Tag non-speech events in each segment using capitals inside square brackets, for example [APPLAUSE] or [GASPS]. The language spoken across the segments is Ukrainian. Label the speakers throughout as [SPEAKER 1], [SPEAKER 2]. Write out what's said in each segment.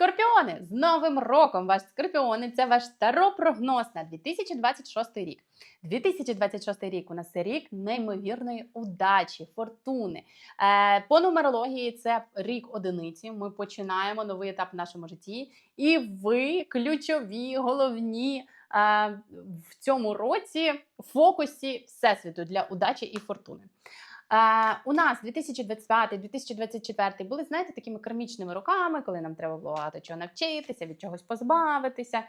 [SPEAKER 1] Скорпіони з Новим роком! Ваш скорпіони це ваш таро-прогноз на 2026 рік. 2026 рік у нас це рік неймовірної удачі, фортуни. Е, по нумерології це рік одиниці. Ми починаємо новий етап в нашому житті, і ви ключові, головні. е, В цьому році в фокусі всесвіту для удачі і фортуни. Е, у нас 2025-2024 були, знаєте, такими кармічними роками, коли нам треба було багато чого навчитися, від чогось позбавитися,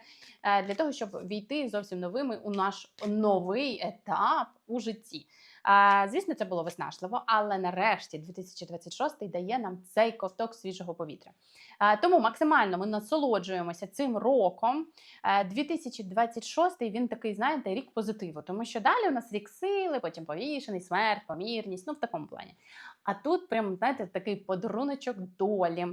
[SPEAKER 1] е, для того, щоб війти зовсім новими у наш новий етап у житті. Звісно, це було виснажливо, але нарешті 2026 дає нам цей ковток свіжого повітря. Тому максимально ми насолоджуємося цим роком. Е, 2026 він такий, знаєте, рік позитиву, тому що далі у нас рік сили, потім повішений, смерть, помірність, ну в такому плані. А тут прям, знаєте, такий подаруночок долі.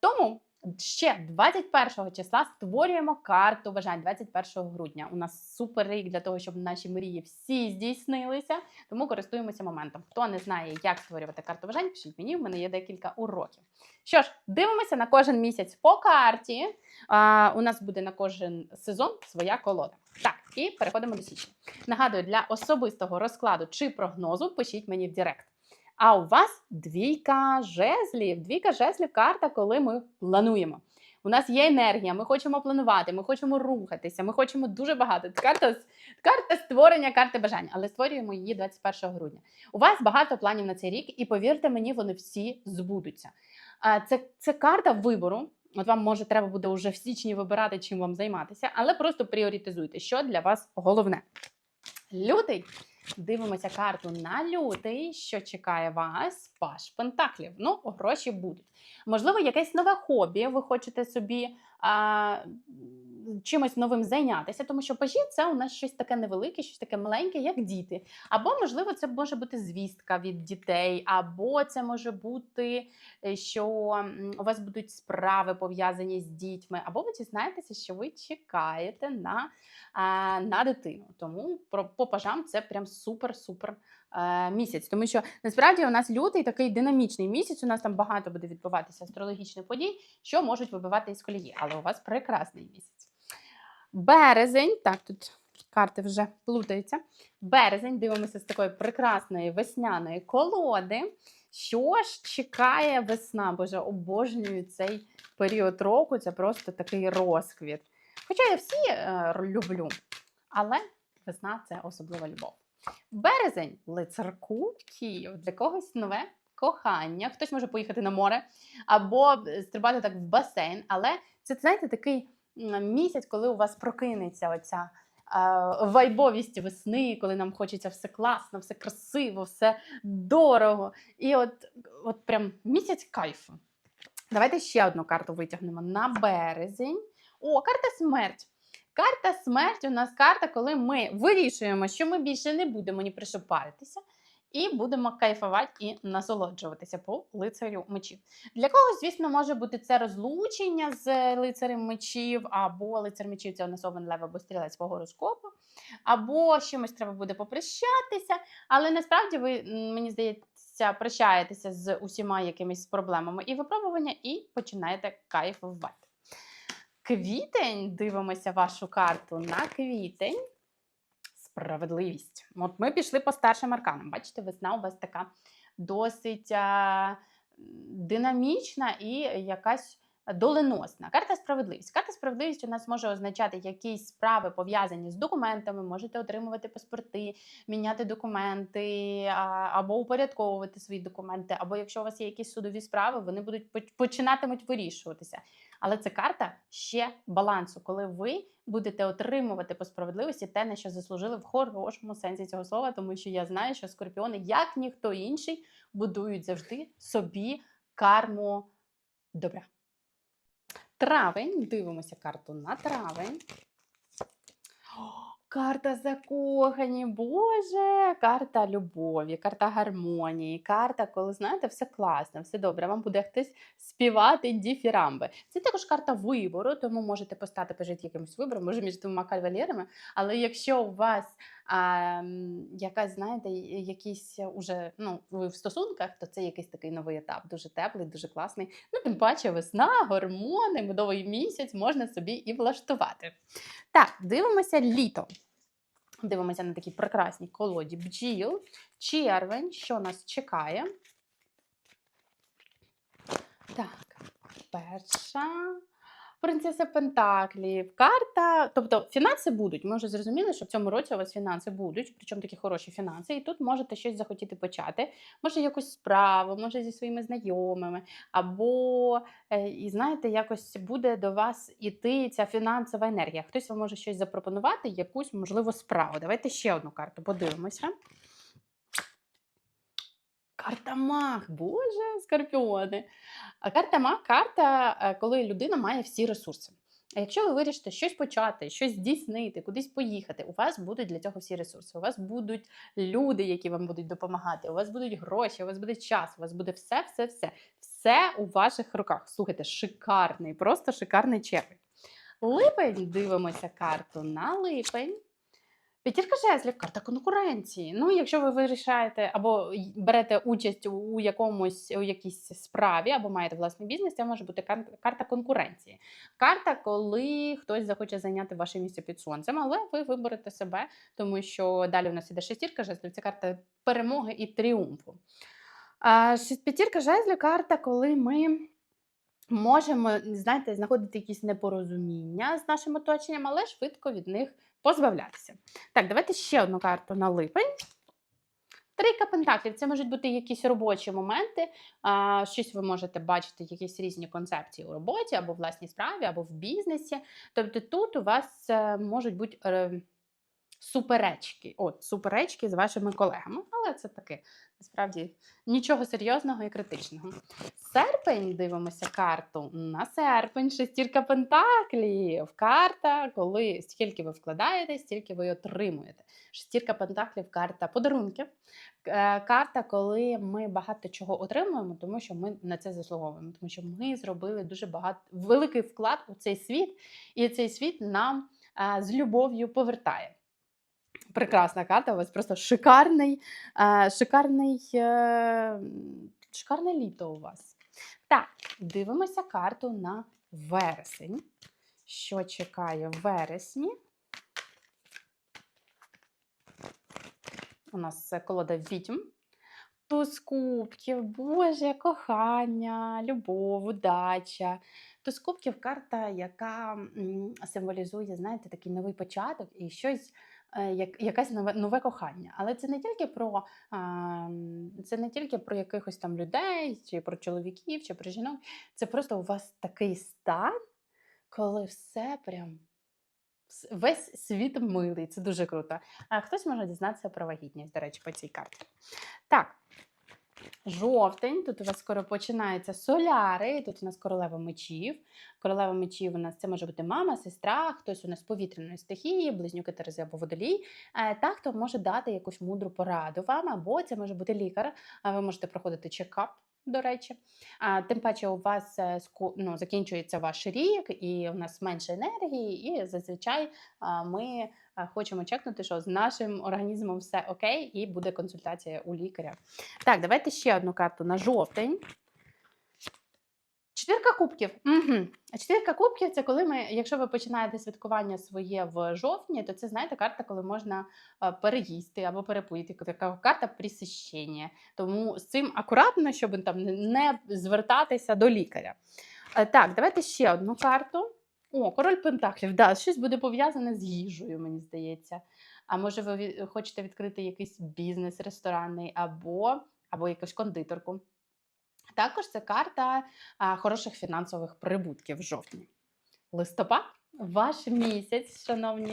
[SPEAKER 1] Тому ще 21 числа створюємо карту бажань 21 грудня. У нас супер рік для того, щоб наші мрії всі здійснилися. Тому користуємося моментом. Хто не знає, як створювати карту бажань, пишіть мені, в мене є декілька уроків. Що ж, дивимося на кожен місяць по карті. А, у нас буде на кожен сезон своя колода. Так, і переходимо до січня. Нагадую, для особистого розкладу чи прогнозу пишіть мені в Директ. А у вас двійка жезлів. Двійка жезлів карта, коли ми плануємо. У нас є енергія, ми хочемо планувати, ми хочемо рухатися, ми хочемо дуже багато. Карта, карта створення карти бажань, але створюємо її 21 грудня. У вас багато планів на цей рік, і повірте мені, вони всі збудуться. Це, це карта вибору. От вам може треба буде вже в січні вибирати, чим вам займатися, але просто пріоритизуйте, що для вас головне. Лютий. Дивимося карту на лютий, що чекає вас, паш пентаклів. Ну, гроші будуть. Можливо, якесь нове хобі, ви хочете собі а, чимось новим зайнятися, тому що пажі це у нас щось таке невелике, щось таке маленьке, як діти. Або, можливо, це може бути звістка від дітей, або це може бути, е, що у вас будуть справи пов'язані з дітьми, або ви дізнаєтеся, що ви чекаєте на, на дитину. Тому по пажам це прям супер-супер е, місяць. Тому що насправді у нас лютий такий динамічний місяць. У нас там багато буде відбуватися астрологічних подій, що можуть вибивати із колії. Але у вас прекрасний місяць. Березень, так, тут карти вже плутаються. Березень, дивимося з такої прекрасної весняної колоди. Що ж чекає весна? Боже, обожнюю цей період року. Це просто такий розквіт. Хоча я всі е, люблю, але весна це особлива любов. Березень лицар кубків, для когось нове кохання. Хтось може поїхати на море або стрибати так в басейн. Але це, знаєте, такий місяць, коли у вас прокинеться оця вайбовість весни, коли нам хочеться все класно, все красиво, все дорого. І от, от прям місяць кайфу. Давайте ще одну карту витягнемо на березень. О, карта смерть. Карта смерть у нас карта, коли ми вирішуємо, що ми більше не будемо ні про що паритися, і будемо кайфувати і насолоджуватися по лицарю мечів. Для когось, звісно, може бути це розлучення з лицарем мечів, або лицар мечів це овен лев або стрілець по гороскопу, або чимось треба буде попрощатися. Але насправді ви, мені здається, прощаєтеся з усіма якимись проблемами і випробування, і починаєте кайфувати. Квітень, дивимося вашу карту на квітень. Справедливість. От ми пішли по старшим арканам. Бачите, весна у вас така досить а, динамічна і якась доленосна. Карта справедливість. Карта справедливість у нас може означати якісь справи пов'язані з документами, можете отримувати паспорти, міняти документи, або упорядковувати свої документи, або якщо у вас є якісь судові справи, вони будуть починатимуть вирішуватися. Але це карта ще балансу, коли ви будете отримувати по справедливості те, на що заслужили в хорошому сенсі цього слова, тому що я знаю, що скорпіони, як ніхто інший, будують завжди собі карму добра. Травень, дивимося карту на травень. Карта закохані, Боже, карта любові, карта гармонії, карта, коли знаєте, все класно, все добре. Вам буде хтось співати діфірамби. Це також карта вибору, тому можете постати перед якимось вибором, може між двома кавалерами. Але якщо у вас а, якась, знаєте, якісь уже ну, ви в стосунках, то це якийсь такий новий етап, дуже теплий, дуже класний. Ну, тим паче, весна, гормони, медовий місяць можна собі і влаштувати. Так, дивимося літо. Дивимося на такі прекрасні колоді бджіл. Червень, що нас чекає. Так, перша. Принцеса Пентаклів, карта. Тобто фінанси будуть. Ми вже зрозуміли, що в цьому році у вас фінанси будуть, причому такі хороші фінанси. І тут можете щось захотіти почати. Може, якусь справу, може зі своїми знайомими, або, е, і знаєте, якось буде до вас іти ця фінансова енергія. Хтось вам може щось запропонувати, якусь, можливо, справу. Давайте ще одну карту подивимося. Карта маг, боже, скорпіони. Карта маг карта, е, коли людина має всі ресурси. А якщо ви вирішите щось почати, щось здійснити, кудись поїхати, у вас будуть для цього всі ресурси. У вас будуть люди, які вам будуть допомагати, у вас будуть гроші, у вас буде час, у вас буде все, все, все. Все у ваших руках. Слухайте, шикарний, просто шикарний червень. Липень, дивимося карту на липень. П'ятірка жезлів, карта конкуренції. Ну, якщо ви вирішаєте або берете участь у якомусь у якійсь справі, або маєте власний бізнес, це може бути карта конкуренції. Карта, коли хтось захоче зайняти ваше місце під сонцем, але ви виберете себе, тому що далі у нас іде шестірка жезлів, це карта перемоги і тріумфу. П'ятірка жезлів карта, коли ми. Можемо, знаєте, знаходити якісь непорозуміння з нашим оточенням, але швидко від них позбавлятися. Так, давайте ще одну карту на липень. Трійка пентаклів це можуть бути якісь робочі моменти. А, щось ви можете бачити, якісь різні концепції у роботі, або в власній справі, або в бізнесі. Тобто тут у вас е, можуть бути е, суперечки. От, суперечки з вашими колегами. Але це таке насправді нічого серйозного і критичного. Серпень дивимося карту. На серпень шестірка пентаклів. Карта, коли стільки ви вкладаєте, стільки ви отримуєте. Шестірка пентаклів карта подарунків. Е, Карта, коли ми багато чого отримуємо, тому що ми на це заслуговуємо, тому що ми зробили дуже багато великий вклад у цей світ, і цей світ нам е, з любов'ю повертає. Прекрасна карта, у вас просто шикарний, е, шикарний, е, шикарне літо у вас. Так, дивимося карту на вересень. Що чекає в вересні? У нас колода відьм. Туз кубків, Боже, кохання, любов, удача. Туз кубків карта, яка символізує, знаєте, такий новий початок і щось, якесь нове, нове кохання. Але це не тільки про це не тільки про якихось там людей, чи про чоловіків, чи про жінок. Це просто у вас такий стан, коли все прям. Весь світ милий, це дуже круто. А хтось може дізнатися про вагітність, до речі, по цій карті. Так, жовтень. Тут у вас скоро починаються соляри. Тут у нас королева мечів. Королева мечів у нас це може бути мама, сестра, хтось у нас повітряної стихії, близнюки Терези або водолій. Е, Та, хто може дати якусь мудру пораду вам, або це може бути лікар. а Ви можете проходити чекап. До речі, а, тим паче у вас е, ну, закінчується ваш рік, і у нас менше енергії, і зазвичай ми хочемо чекнути, що з нашим організмом все окей, і буде консультація у лікаря. Так, давайте ще одну карту на жовтень. Четвірка кубків. Угу. Четвірка кубків це коли ми, якщо ви починаєте святкування своє в жовтні, то це знаєте карта, коли можна е, переїсти або перепити. Така карта присіщення. Тому з цим акуратно, щоб там не звертатися до лікаря. Е, Так, давайте ще одну карту. О, король Пентаклів. Да, щось буде пов'язане з їжею, мені здається. А може, ви хочете відкрити якийсь бізнес ресторанний або, або якусь кондитерку. Також це карта хороших фінансових прибутків в жовтні. Листопад, ваш місяць, шановні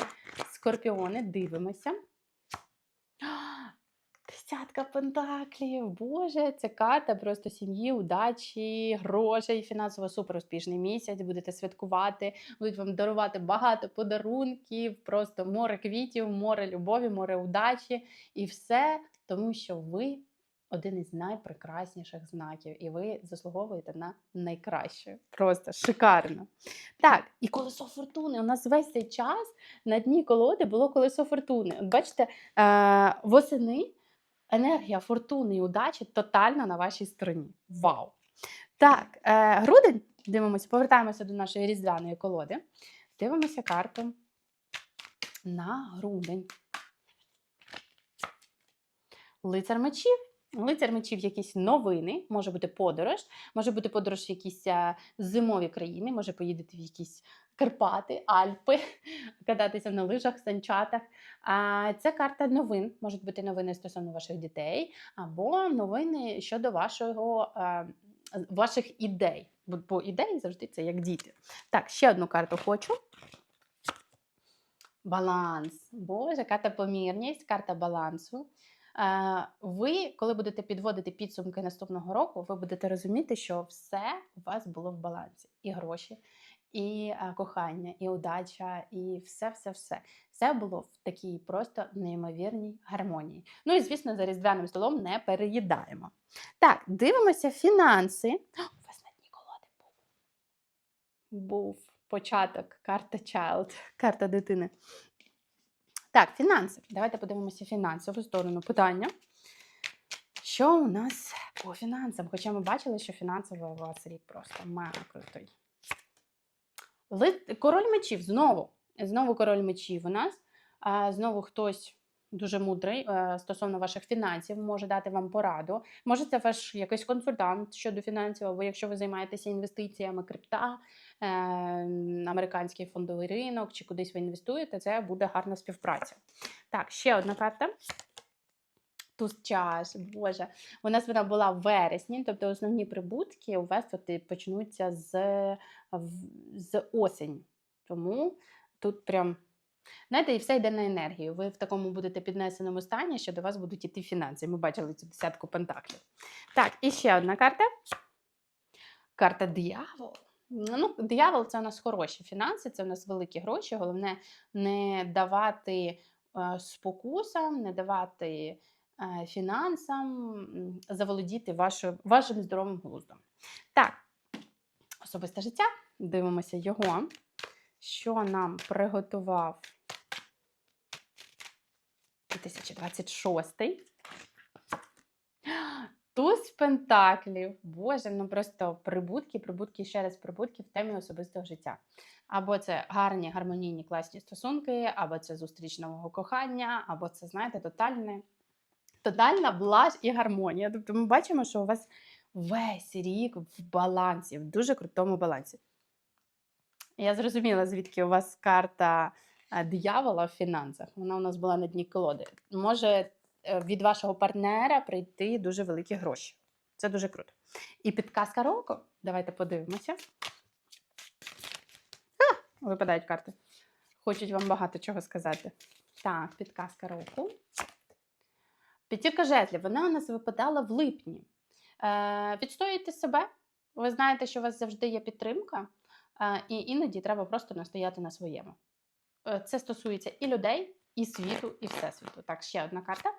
[SPEAKER 1] скорпіони, дивимося. [GASPS] Десятка пентаклів. Боже, це карта просто сім'ї, удачі, грошей, фінансово супер успішний місяць. Будете святкувати, будуть вам дарувати багато подарунків, просто море квітів, море любові, море удачі і все, тому що ви один із найпрекрасніших знаків, і ви заслуговуєте на найкраще. Просто шикарно. Так, і колесо фортуни. У нас весь цей час на дні колоди було колесо фортуни. От бачите, е, восени енергія фортуни і удачі тотально на вашій стороні. Вау! Так, е, грудень, дивимося, повертаємося до нашої різдвяної колоди. Дивимося карту на грудень. Лицар мечів. Лицар мечів якісь новини, може бути подорож, може бути подорож в якісь е, зимові країни, може поїдете в якісь Карпати, Альпи, [LAUGHS] кататися на лижах, санчатах. А це карта новин. Можуть бути новини стосовно ваших дітей, або новини щодо вашого, е, ваших ідей. Бо- ідеї завжди це як діти. Так, ще одну карту хочу. Баланс. Боже, карта помірність, карта балансу. Е, Ви, коли будете підводити підсумки наступного року, ви будете розуміти, що все у вас було в балансі. І гроші, і е, кохання, і удача, і все-все-все. Все було в такій просто неймовірній гармонії. Ну і звісно, за різдвяним столом не переїдаємо. Так, дивимося фінанси. О, У вас на дні колоди був. Був початок, карта child, карта дитини. Так, фінанси. Давайте подивимося фінансову сторону питання. Що у нас по фінансам? Хоча ми бачили, що фінансовий у вас рік просто мега крутий. Король мечів знову. Знову король мечів у нас. Знову хтось дуже мудрий е, стосовно ваших фінансів може дати вам пораду. Може, це ваш якийсь консультант щодо фінансів, або якщо ви займаєтеся інвестиціями крипта, е, американський фондовий ринок, чи кудись ви інвестуєте, це буде гарна співпраця. Так, ще одна карта. Туз чаш, Боже. У нас вона була в вересні, тобто основні прибутки у вас тут почнуться з, з осені. Тому тут прям, знаєте, і все йде на енергію. Ви в такому будете піднесеному стані, що до вас будуть іти фінанси. Ми бачили цю десятку пентаклів. Так, і ще одна карта. Карта диявол. Ну, диявол це у нас хороші фінанси, це у нас великі гроші. Головне не давати е, спокусам, не давати е, фінансам заволодіти вашою, вашим здоровим глуздом. Так, особисте життя. Дивимося його, що нам приготував 2026. Туз пентаклів. Боже, ну просто прибутки, прибутки, ще раз прибутки в темі особистого життя. Або це гарні, гармонійні, класні стосунки, або це зустріч нового кохання, або це, знаєте, тотальне, тотальна блажь і гармонія. Тобто ми бачимо, що у вас весь рік в балансі, в дуже крутому балансі. Я зрозуміла, звідки у вас карта е, диявола в фінансах. Вона у нас була на дні колоди. Може е, від вашого партнера прийти дуже великі гроші. Це дуже круто. І підказка року. Давайте подивимося. А, випадають карти. Хочуть вам багато чого сказати. Так, підказка року. П'ятірка жезлів, вона у нас випадала в липні. Е, відстоюйте себе. Ви знаєте, що у вас завжди є підтримка, і іноді треба просто настояти на своєму. Е, Це стосується і людей, і світу, і всесвіту. Так, ще одна карта.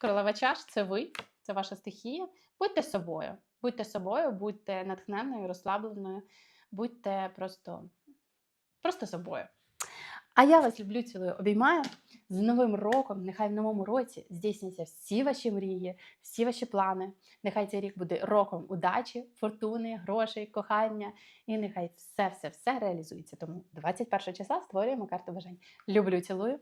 [SPEAKER 1] Королева чаш це ви, це ваша стихія. Будьте собою. Будьте собою, будьте натхненною, розслабленою, будьте просто, просто собою. А я вас люблю, цілую, обіймаю. З Новим роком, нехай в новому році здійсняться всі ваші мрії, всі ваші плани. Нехай цей рік буде роком удачі, фортуни, грошей, кохання. І нехай все-все-все реалізується. Тому 21 числа створюємо карту бажань. Люблю, цілую.